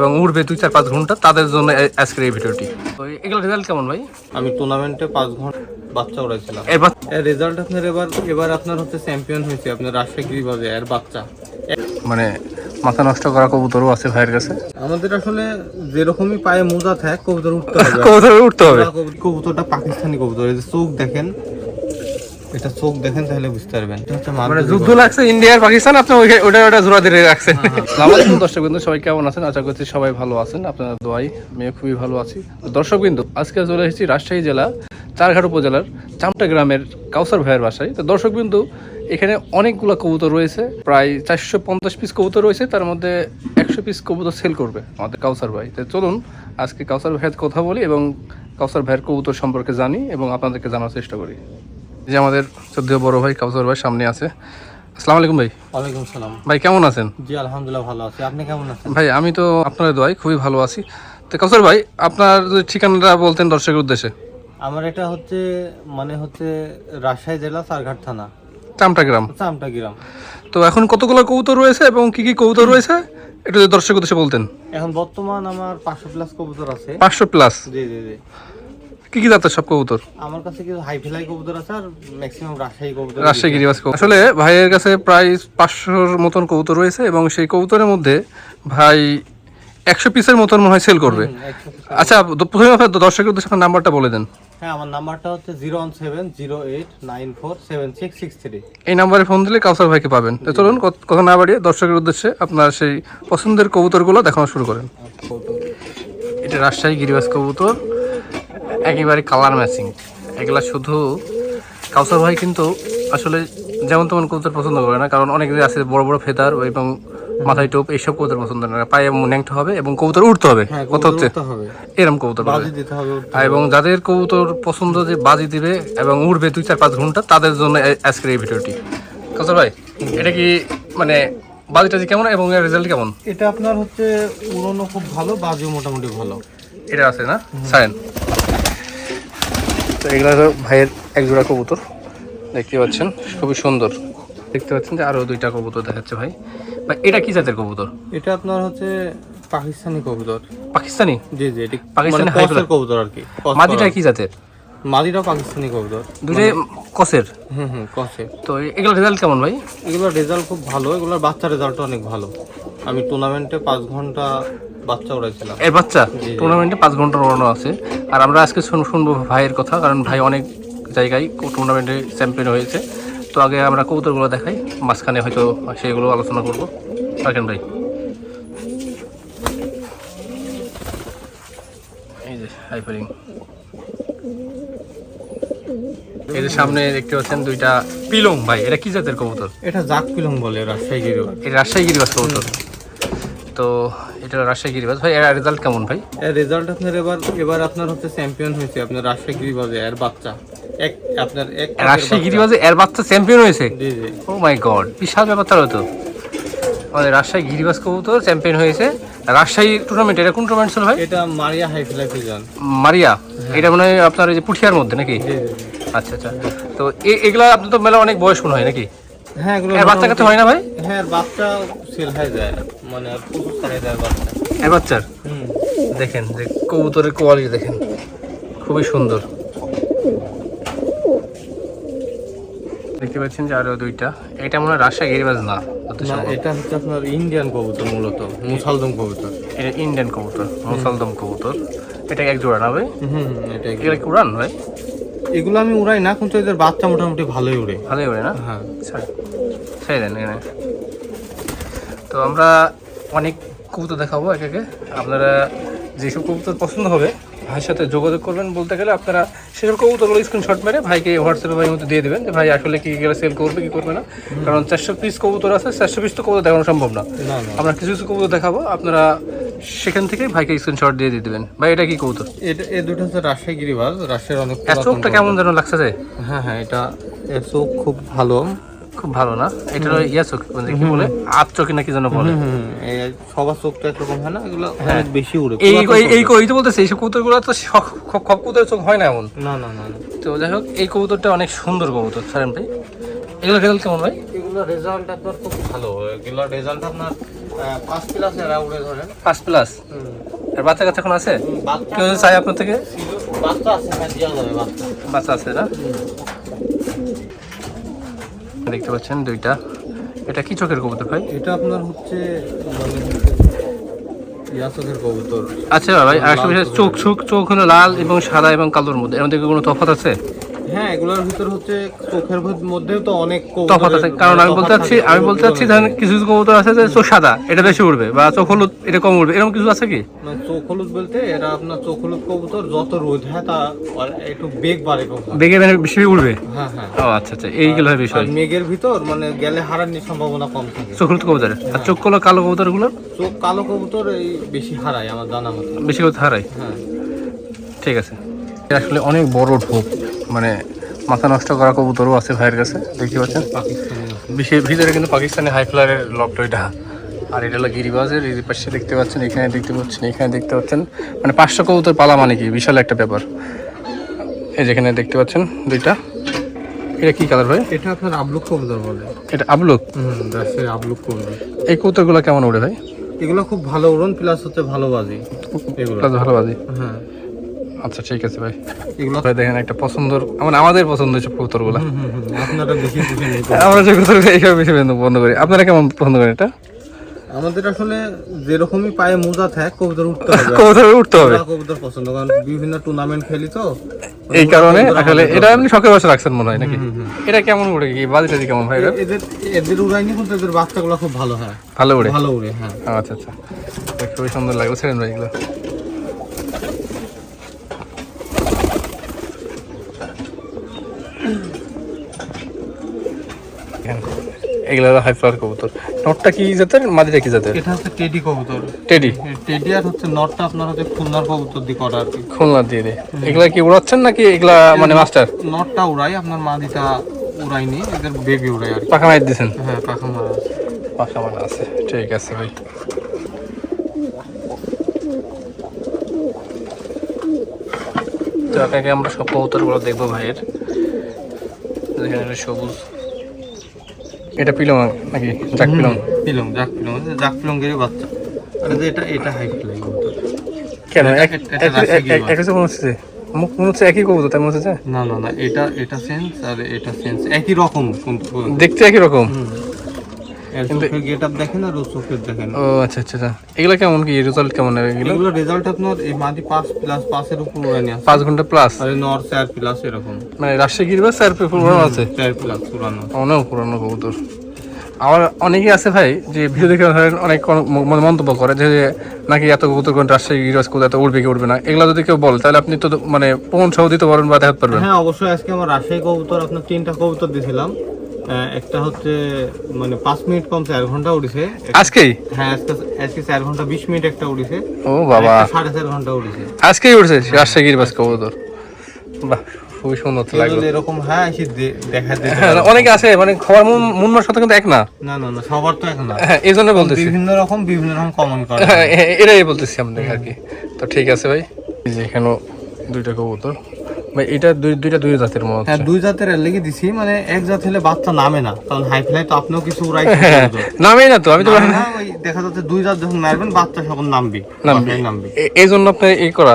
এবং উড়বে দুই চার পাঁচ ঘণ্টা তাদের জন্য আজকের এই ভিডিওটি। তো এগুলো রেজাল্ট কেমন ভাই? আমি টুর্নামেন্টে পাঁচ ঘণ্টা বাচ্চা উড়াইছিলাম। এবার রেজাল্ট আপনার এবার এবার আপনার হচ্ছে চ্যাম্পিয়ন হয়েছে আপনার রাজশাহী গিরিবাজে এর বাচ্চা। মানে মাথা নষ্ট করা কবুতরও আছে ভাইয়ের কাছে। আমাদের আসলে যেরকমই পায়ে মোজা থাকে কবুতর উঠতে হবে। কবুতর উঠতে হবে। কবুতরটা পাকিস্তানি কবুতর এই যে চোখ দেখেন এটা চোখ দেখেন তাহলে বুঝতে পারবেন। মানে যুদ্ধ লাগছে ইন্ডিয়ার পাকিস্তান আপনি ওটা ওটা জোড়া দিয়ে রাখছেন। আসসালামু দর্শক বিন্দু সবাই কেমন আছেন? আশা করছি সবাই ভালো আছেন। আপনার দোয়াই আমিও খুবই ভালো আছি। দর্শক বিন্দু আজকে চলে এসেছি রাজশাহী জেলা চারঘাট উপজেলার চামটা গ্রামের কাউসার ভাইয়ের বাসায়। তো দর্শক বিন্দু এখানে অনেকগুলো কবুতর রয়েছে প্রায় চারশো পঞ্চাশ পিস কবুতর রয়েছে তার মধ্যে একশো পিস কবুতর সেল করবে আমাদের কাউসার ভাই। তো চলুন আজকে কাউসার ভাইয়ের কথা বলি এবং কাউসার ভাইয়ের কবুতর সম্পর্কে জানি এবং আপনাদেরকে জানার চেষ্টা করি। যে আমাদের চোদ্দ বড় ভাই কাউসার ভাই সামনে আছে। আসসালামু আলাইকুম ভাই। ওয়ালাইকুম সালাম। ভাই কেমন আছেন? জি আলহামদুলিল্লাহ ভালো আছি। আপনি কেমন আছেন? ভাই আমি তো আপনার দোয়াই খুবই ভালো আছি। তো কাউসার ভাই আপনার যদি ঠিকানাটা বলতেন দর্শকের উদ্দেশ্যে। আমার এটা হচ্ছে মানে হচ্ছে রাজশাহী জেলা সারঘাট থানা। চামটা গ্রাম। চামটা গ্রাম। তো এখন কতগুলো কবুতর রয়েছে এবং কি কি কবুতর রয়েছে? একটু যদি দর্শকের উদ্দেশ্যে বলতেন। এখন বর্তমান আমার পাঁচশো প্লাস কবুতর আছে। পাঁচশো প্লাস জি জি জি। কি কি জাতের সব কবুতর? আমার কাছে কিছু হাই ফ্লাই কবুতর আছে আর ম্যাক্সিমাম রাজশাহী কবুতর রাজশাহী কবুতর। আসলে ভাইয়ের কাছে প্রায় পাঁচশোর মতন কবুতর রয়েছে এবং সেই কবুতরের মধ্যে ভাই একশো পিসের মতন মনে হয় সেল করবে। আচ্ছা প্রথমে আপনার দর্শকের উদ্দেশ্যে আপনার নাম্বারটা বলে দেন। হ্যাঁ আমার নাম্বারটা হচ্ছে zero one seven zero eight nine four seven six six three. এই নাম্বারে ফোন দিলে কাউসার ভাইকে পাবেন। তো চলুন কথা না বাড়িয়ে দর্শকের উদ্দেশ্যে আপনার সেই পছন্দের কবুতরগুলো দেখানো শুরু করেন। এটা রাজশাহী গিরিবাস কবুতর। একেবারে কালার ম্যাচিং এগুলা শুধু কাউসার ভাই কিন্তু আসলে যেমন তেমন কবুতর পছন্দ করে না কারণ অনেক আছে বড় বড় ফেদার এবং মাথায় টোপ এইসব কবুতর পছন্দ না। পায়ে ন্যাংটা হবে এবং কবুতর উঠতে হবে হ্যাঁ কত হচ্ছে? এরম কবুতর এবং যাদের কবুতর পছন্দ যে বাজি দিবে এবং উড়বে দুই চার পাঁচ ঘণ্টা তাদের জন্য আজকের এই ভিডিওটি। কাউসার ভাই এটা কি মানে বাজি টাজি কেমন এবং এর রেজাল্ট কেমন? এটা আপনার হচ্ছে উড়নো খুব ভালো বাজিও মোটামুটি ভালো। এটা আছে না? সাইন তো এগুলো ভাইয়ের এক জোড়া কবুতর। দেখতে পাচ্ছেন খুবই সুন্দর। দেখতে পাচ্ছেন যে আরও দুইটা কবুতর দেখাচ্ছে ভাই। ভাই এটা কি জাতের কবুতর? এটা আপনার হচ্ছে পাকিস্তানি কবুতর। পাকিস্তানি? জি জি এটি পাকিস্তানি মানে কসের কবুতর আর কি মাদিটা কি জাতের? মাদিটাও পাকিস্তানি কবুতর। দুটো কসের? হুম হুম কসে তো এগুলো রেজাল্ট কেমন ভাই? এগুলোর রেজাল্ট খুব ভালো এগুলোর বাচ্চা রেজাল্ট অনেক ভালো। আমি টুর্নামেন্টে পাঁচ ঘণ্টা বাচ্চা উড়াইছিলাম। এর বাচ্চা? টুর্নামেন্টে পাঁচ ঘণ্টার ওড়ানো আছে। আর আমরা আজকে শুন- শুনব ভাইয়ের কথা কারণ ভাই অনেক জায়গায় টুর্নামেন্টে চ্যাম্পিয়ন হয়েছে। তো আগে আমরা কবুতরগুলো দেখাই মাঝখানে হয়তো সেগুলো আলোচনা করব। রাখেন ভাই। এই যে হাইপারিং এই যে সামনে দেখতে পাচ্ছেন দুইটা পিলং ভাই এটা কি জাতের কবুতর? এটা জাক পিলং বলে রাজশাহী গিরিবাজ এটা রাজশাহী গিরিবাস কবুতর। তো এটা রাজশাহী গিরিবাস ভাই এর রেজাল্ট কেমন ভাই? এর রেজাল্ট আপনার এবার এবার আপনার হচ্ছে চ্যাম্পিয়ন হয়েছে আপনার রাজশাহী গিরিবাজে এর বাচ্চা। এক আপনার এক রাজশাহী। গিরিবাজে এর বাচ্চা চ্যাম্পিয়ন হয়েছে? জি জি। ও মাই গড বিশাল ব্যাপার তাহলে তো। আমাদের রাজশাহী গিরিবাস কবুতর চ্যাম্পিয়ন হয়েছে। রাজশাহী টুর্নামেন্ট এটা কোন টুর্নামেন্ট ছিল ভাই? এটা মারিয়া হাই ফ্লাই মারিয়া? এটা মনে হয় আপনার এই যে পুঠিয়ার মধ্যে নাকি? আচ্ছা আচ্ছা। তো এ- এগুলা আপনার তো মেলা অনেক বয়স মনে হয় নাকি? হ্যাঁ এগুলো বাচ্চা কাছে হয় না ভাই? হ্যাঁ বাচ্চা সেল হয়ে যায়। মানে প্রচুর ছাড়াই বাচ্চা। এর বাচ্চার? দেখেন যে কবুতরের কোয়ালিটি দেখেন। খুবই সুন্দর। দেখতে পাচ্ছেন যে আরও দুইটা। এটা মনে হয় রাজশাহী গিরিবাজ না না এটা হচ্ছে আপনার ইন্ডিয়ান কবুতর মূলত মুসালদম কবুতর। এটা ইন্ডিয়ান কবুতর মুসালদম কবুতর। এটা এক জোড়া না ভাই? হুম এটা কি উড়ান ভাই? এগুলো আমি উড়াই না কিন্তু এদের বাচ্চা মোটামুটি ভালোই উড়ে। ভালোই উড়ে না? হ্যাঁ। ছাড় ছেড়ে দেন এখানে। তো আমরা অনেক কবুতর দেখাবো এক একে। আপনারা যেসব কবুতর পছন্দ হবে ভাইয়ের সাথে যোগাযোগ করবেন বলতে গেলে আপনারা সেসব কবুতরগুলো স্ক্রিনশট মেরে ভাইকে হোয়াটসঅ্যাপে ভাইয়ের মধ্যে দিয়ে দেবেন যে ভাই আসলে কি গেলে সেল করবে কি করবে না? কারণ চারশো পিস কবুতর আছে চারশো পিস তো কবুতর দেখানো সম্ভব না। আমরা কিছু কিছু কবুতর দেখাবো। আপনারা সেখান থেকে ভাইকে স্ক্রিনশট দিয়ে দিয়ে দেবেন। ভাই এটা কি কবুতর? এটা এই দুটো হচ্ছে রাজশাহী গিরিবাজ রাজশাহীর অনেক চোখটা কেমন যেন লাগছে যে? হ্যাঁ হ্যাঁ এটা এর চোখ খুব ভালো। খুব ভালো না? এটা ইয়া চোখ মানে কি বলে? আট চোখে নাকি যেন বলে। সবার চোখটা একরকম হয় না? এগুলো অনেক বেশি উড়ে এই এই- এই তো বলতেছে এই কবুতরগুলো তো সব সব কবুতরের চোখ হয় না এমন। না না না তো যাই হোক এই কবুতরটা অনেক সুন্দর কবুতর ছাড়েন ভাই। এগুলো রেজাল্ট কেমন ভাই? এগুলো রেজাল্ট আপনার খুব ভালো। এগুলো রেজাল্ট আপনার পাঁচ প্লাস এরা উড়ে ধরেন। পাঁচ প্লাস আর বাচ্চা কাচ্চা এখন আছে? কেউ চাই আপনার থেকে? বাচ্চা আছে বাচ্চা। না? দেখতে পাচ্ছেন দুইটা। এটা কি চোখের কবুতর ভাই? এটা আপনার হচ্ছে মানে আচ্ছা ভাই আর চোখ চোখ চোখ হলো লাল এবং সাদা এবং কালোর মধ্যে। এর মধ্যে কোনো তফাৎ আছে? হ্যাঁ এগুলোর ভিতর হচ্ছে চোখের মধ্যেও তো অনেক তফাৎ আছে। কারণ আমি বলতে চাচ্ছি আমি বলতে চাচ্ছি ধরেন কিছু কিছু কবুতর আছে যে চোখ সাদা এটা বেশি উঠবে বা চোখ হলুদ এটা কম উঠবে এরকম কিছু আছে কি? মানে চোখ হলুদ বলতে এরা আপনার চোখ হলুদ কবুতর যত রোদ হয় তা একটু বেগ বাড়ে কবুতর। বেগে মানে বেশি উঠবে হ্যাঁ হ্যাঁ। ও আচ্ছা আচ্ছা এইগুলো বিষয়। মেঘের ভিতর মানে গেলে হারানোর সম্ভাবনা কম থাকে। চোখ হলুদ কবুতর আর চোখ কলো কালো কবুতরগুলো? চোখ কালো কবুতর এই বেশি হারায় আমার জানা মতো। বেশি হারাই হ্যাঁ। ঠিক আছে। আসলে অনেক বড় ঢোক। মানে মাথা নষ্ট করা কবুতরও আছে ভাইয়ের কাছে দেখতে পাচ্ছেন? বিশেষ ভিতরে কিন্তু পাকিস্তানি হাই ফ্লায়ারের লকটা এটা আর এটা হলো গিরিবাজের এই পাশে দেখতে পাচ্ছেন এখানে দেখতে পাচ্ছেন এখানে দেখতে পাচ্ছেন। মানে পাঁচশো কবুতর পালা মানে কি? বিশাল একটা ব্যাপার। এই যেখানে দেখতে পাচ্ছেন দুইটা। এটা কি কালার ভাই? এটা আপনার আবলুক কবুতর বলে। এটা আবলুক? হুম আবলুক কবুতর। এই কবুতরগুলো কেমন ওড়ে ভাই? এগুলো খুব ভালো উড়ন প্লাস হচ্ছে ভালো বাজি এগুলো ভালো বাজি হ্যাঁ। আচ্ছা ঠিক আছে ভাই। এগুলো? ভাই দেখেন একটা পছন্দর মানে আমাদের পছন্দ হচ্ছে কবুতরগুলো। আপনারা বেশি আমরা যে কবুতর এইসব বেশি পছন্দ করি। আপনারা কেমন পছন্দ করেন এটা? আমাদের আসলে যেরকমই পায়ে মোজা থাকে কবুতর উঠতে হবে। কবুতর উঠতে হবে। কবুতর পছন্দ কারণ বিভিন্ন টুর্নামেন্ট খেলি তো। এই কারণে আসলে এটা আপনি শখের বসে রাখছেন মনে হয় নাকি? এটা কেমন উড়ে কি? বাজি টাজি কেমন ভাই এদের এদের উড়াইনি কিন্তু এদের বাচ্চাগুলো খুব ভালো হয়। ভালো উড়ে? ভালো উড়ে হ্যাঁ। আচ্ছা আচ্ছা। খুবই সুন্দর লাগল ছেড়েন ভাই এগুলো। এগুলো হাই ফ্লাওয়ার কবুতর। নটটা কি জাতের? মাদিটা কি জাতের? এটা হচ্ছে টেডি কবুতর। টেডি? টেডি আর হচ্ছে নটটা আপনার হচ্ছে খুলনার কবুতর দিয়ে করা আর কি। খুলনা দিয়ে দিয়ে। এগুলা কি উড়াচ্ছেন নাকি এগুলা মানে মাস্টার নটটা উড়াই আপনার মাদিটা উড়াইনি এদের বেবি উড়াই আর পাখা মাইর দিয়েছেন? হ্যাঁ পাখা মারা পাখা মারা আছে ঠিক আছে ভাই। তো আমরা সব কবুতরগুলো দেখব ভাইয়ের। সবুজ। এটা পিলং নাকি? জাক পিলং। পিলং জাক পিলং। জাক পিলংয়েরই বাচ্চা। আরে যে এটা এটা হাই পিলং কেন? এটা- এক- এটা এক- রাজশাহী এক- এক- এক কিছু মনে হচ্ছে মুখ মনে হচ্ছে একই কবুতর তাই মনে হচ্ছে না না না এটা এটা সেন্স আর এটা সেন্স একই রকম দেখতে একই রকম। এর চোখের দেখেন আর চোখের দেখেন। ও আচ্ছা আচ্ছা আচ্ছা। এগুলো কেমন কি রেজাল্ট কেমন হবে এগুলো? এগুলো রেজাল্ট আপনার এই মাদি পাঁচ প্লাস পাঁচের উপর উড়ানি আছে। পাঁচ ঘণ্টা প্লাস আর নর চার প্লাস এরকম। মানে রাজশাহী গিরবা স্যার পুরনো আছে? চার প্লাস পুরানো। অনেক পুরানো কবুতর। আবার অনেকেই আছে ভাই যে ভিডিও দেখে ধরেন অনেক মন্তব্য করে যে নাকি এত কবুতর কোন রাজশাহী গিরিবাজ কবুতর এত উঠবে কি উঠবে না? এগুলো যদি কেউ বলে তাহলে আপনি তো মানে সহ দিতে পারবেন বা দেখাতে পারবেন। হ্যাঁ অবশ্যই আজকে আমার রাজশাহী কবুতর আপনার তিনটা কবুতর দিয়েছিলাম একটা হচ্ছে মানে পাঁচ মিনিট কম চার ঘণ্টা উড়েছে। আজকেই? হ্যাঁ আজকে আজকে চার ঘণ্টা বিশ মিনিট একটা উড়েছে। ও বাবা। একটা সাড়ে চার ঘণ্টা উড়েছে। আজকেই উঠছে রাজশাহী গিরিবাজ কবুতর? বাহ খুবই সুন্দর তো লাগল। এরকম? হ্যাঁ এসে দেখা দিতে হ্যাঁ অনেকে আছে মানে খাবার মুন্নার সাথে কিন্তু এক না। না না না সবার তো এখন না। হ্যাঁ এই জন্য বলতেছি। বিভিন্ন রকম বিভিন্ন রকম কমন করে হ্যাঁ এ- এটাই বলতেছি আপনাকে আর কি। তো ঠিক আছে ভাই। এখানেও দুইটা কবুতর। ভাই এটা দুই দুইটা দুই জাতের মনে হ্যাঁ দুই জাতের লেগে দিছি মানে এক জাত হলে বাচ্চা নামে না কারণ হাই ফ্লাই তো আপনিও কিছু উড়াই নামেই না তো আমি তো দেখা যাচ্ছে দুই জাত যখন মারবেন বাচ্চা সকল নামবে নামবে। বাসায় নামবে। এই জন্য আপনি এই করা।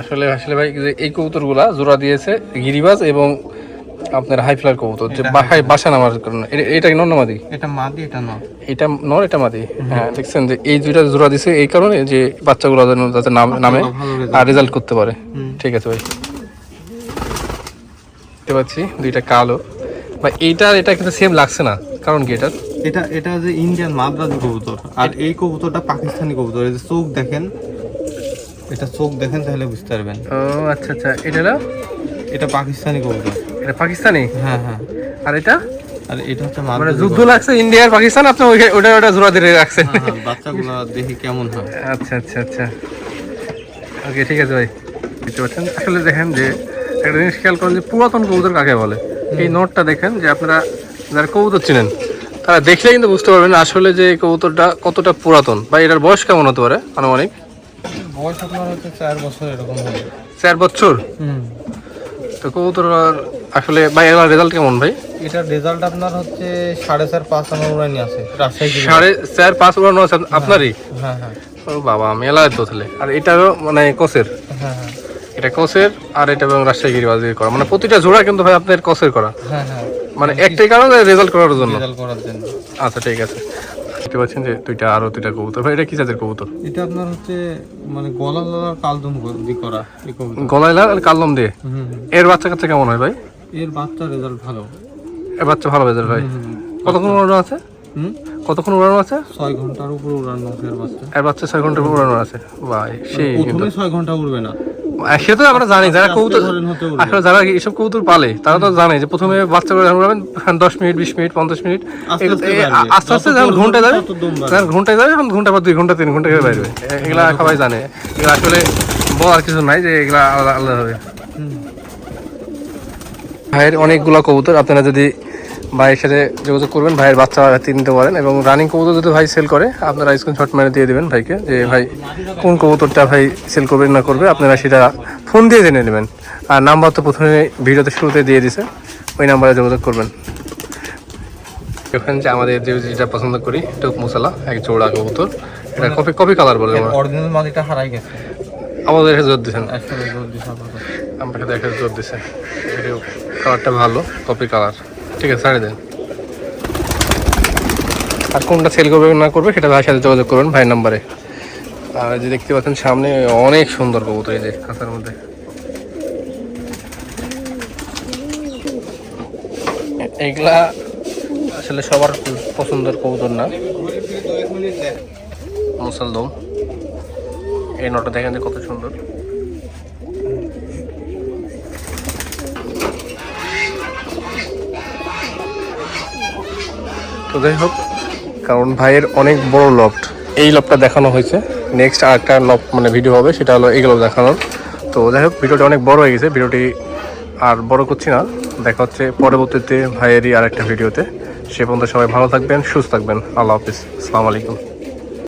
আসলে আসলে ভাই যে এই কবুতরগুলা জোড়া দিয়েছে গিরিবাজ এবং আপনার হাই ফ্লার কবুতর যে বাসায় বাসা নামার কারণে। এটা নর নামাদি এটা মাদি এটা নয় এটা নর এটা মাদি? হ্যাঁ দেখছেন যে এই দুইটা জোড়া দিছে এই কারণে যে বাচ্চাগুলো যেন যাতে নাম নামে আর রেজাল্ট করতে পারে। ঠিক আছে ভাই। দেখতে পাচ্ছি দুইটা কালো। ভাই এইটা এটা কিন্তু সেম লাগছে না। কারণ কি এটা? এটা এটা যে ইন্ডিয়ান মাদ্রাজ কবুতর আর এই কবুতরটা পাকিস্তানি কবুতর। এই যে চোখ দেখেন এটা চোখ দেখেন তাহলে বুঝতে পারবেন। ও আচ্ছা আচ্ছা। এটা এটা পাকিস্তানি কবুতর। এটা পাকিস্তানি? হ্যাঁ হ্যাঁ। আর এটা? আর এটা হচ্ছে মানে যুদ্ধ লাগছে ইন্ডিয়া আর পাকিস্তান আপনি ওটা ওটা জোড়া দিয়ে রাখছেন। হ্যাঁ হ্যাঁ বাচ্চাগুলো দেখি কেমন হয়। আচ্ছা আচ্ছা আচ্ছা। ওকে ঠিক আছে ভাই। বুঝতে পারছেন? আসলে দেখেন যে একটা জিনিস খেয়াল করেন যে পুরাতন কবুতর কাকে বলে? এই নোটটা দেখেন যে আপনারা যারা কবুতর চিনেন তারা দেখলে কিন্তু বুঝতে পারবেন আসলে যে কবুতরটা কতটা পুরাতন। বা এটার বয়স কেমন হতে পারে আনুমানিক? বয়স আপনার হচ্ছে চার বছর এরকম চার বছর? হুম। তো কবুতর আসলে ভাই এর রেজাল্ট কেমন ভাই? এটার রেজাল্ট আপনার হচ্ছে সাড়ে চার পাঁচ আমার উড়ানি আছে রাজশাহী। সাড়ে চার পাঁচ উড়ানো আছে আপনারই? হ্যাঁ হ্যাঁ। ও বাবা মেলা তো তাহলে। আর এটাও মানে কসের? হ্যাঁ হ্যাঁ। এটা কসের আর এটা এবং রাজশাহী গিরিবাজ দিয়ে করা। মানে প্রতিটা জোড়া কিন্তু ভাই আপনার কসের করা। হ্যাঁ হ্যাঁ। মানে একটাই কারণ রেজাল্ট করার জন্য। রেজাল্ট করার জন্য। আচ্ছা ঠিক আছে। দেখতে পাচ্ছেন যে দুইটা আরও দুইটা কবুতর। ভাই এটা কি জাতের কবুতর? এটা আপনার হচ্ছে মানে গলা লালার কালদম দি করা এই কবুতর। গলায় লাল আর কালদম দিয়ে। এর বাচ্চা কাচ্চা কেমন হয় ভাই? এর বাচ্চা রেজাল্ট ভালো। এর বাচ্চা ভালো ভাই। হুম। কতক্ষণ উড়ানো আছে? কতক্ষণ উড়ানো আছে? ছয় ঘণ্টার উপর উড়ানো আছে এর বাচ্চা। এর বাচ্চা ছয় ঘণ্টা উড়ানো আছে। ভাই সেই প্রথমে ছয় ঘণ্টা উড়বে না। সে তো আমরা জানি যারা কবুতর আসলে যারা এইসব কবুতর পালে তারা তো জানে যে প্রথমে বাচ্চা করে উড়াবেন দশ মিনিট বিশ মিনিট পঞ্চাশ মিনিট। আস্তে আস্তে যখন দৌড় ঘন্টায় যাবে যখন ঘন্টায় যাবে তখন ঘণ্টা পর দুই ঘণ্টা তিন ঘণ্টা করে বাইরে এগুলা সবাই জানে। এগুলো আসলে বলার কিছু নাই যে এগুলা আলাদা আলাদা হবে। ভাইয়ের অনেকগুলো কবুতর আপনারা যদি ভাইয়ের সাথে যোগাযোগ করবেন ভাইয়ের বাচ্চা তিন নিতে পারেন এবং রানিং কবুতর যদি ভাই সেল করে আপনারা স্ক্রিনশট মেরে দিয়ে দেবেন ভাইকে যে ভাই কোন কবুতরটা ভাই সেল করবে না করবে? আপনারা সেটা ফোন দিয়ে জেনে নেবেন। আর নাম্বার তো প্রথমে ভিডিওতে শুরুতে দিয়ে দিছে ওই নাম্বারে যোগাযোগ করবেন। এখানে যে আমাদের যে যেটা পছন্দ করি টুক মশলা এক জোড়া কবুতর। এটা কপি কপি কালার বলে আমরা। অরিজিনাল হারাই গেছে। আমাদের এখানে জোর দিচ্ছেন আমাকে দেখে জোর এটা কালারটা ভালো, কপি কালার। ঠিক আছে ছাড়ে দেন। আর কোনটা সেল করবে না করবে, সেটা ভাইয়ের সাথে যোগাযোগ করবেন ভাইয়ের নাম্বারে। আর যে দেখতে পাচ্ছেন, সামনে অনেক সুন্দর কবুতর এই যে খাঁচার মধ্যে। এইগুলা আসলে সবার পছন্দের কবুতর না। মুসলদম। এই নটা দেখেন কত সুন্দর। তো যাই হোক, কারণ ভাইয়ের অনেক বড় লফট এই লফটটা দেখানো হয়েছে। নেক্সট আর একটা লফট মানে ভিডিও হবে, সেটা হলো এইগুলো দেখানোর। তো যাই হোক ভিডিওটা অনেক বড় হয়ে গেছে। ভিডিওটি আর বড় করছি না। দেখা হচ্ছে পরবর্তীতে ভাইয়েরই আর একটা ভিডিওতে সে পর্যন্ত সবাই ভালো থাকবেন, সুস্থ থাকবেন। আল্লাহ হাফিজ। আসসালামু আলাইকুম।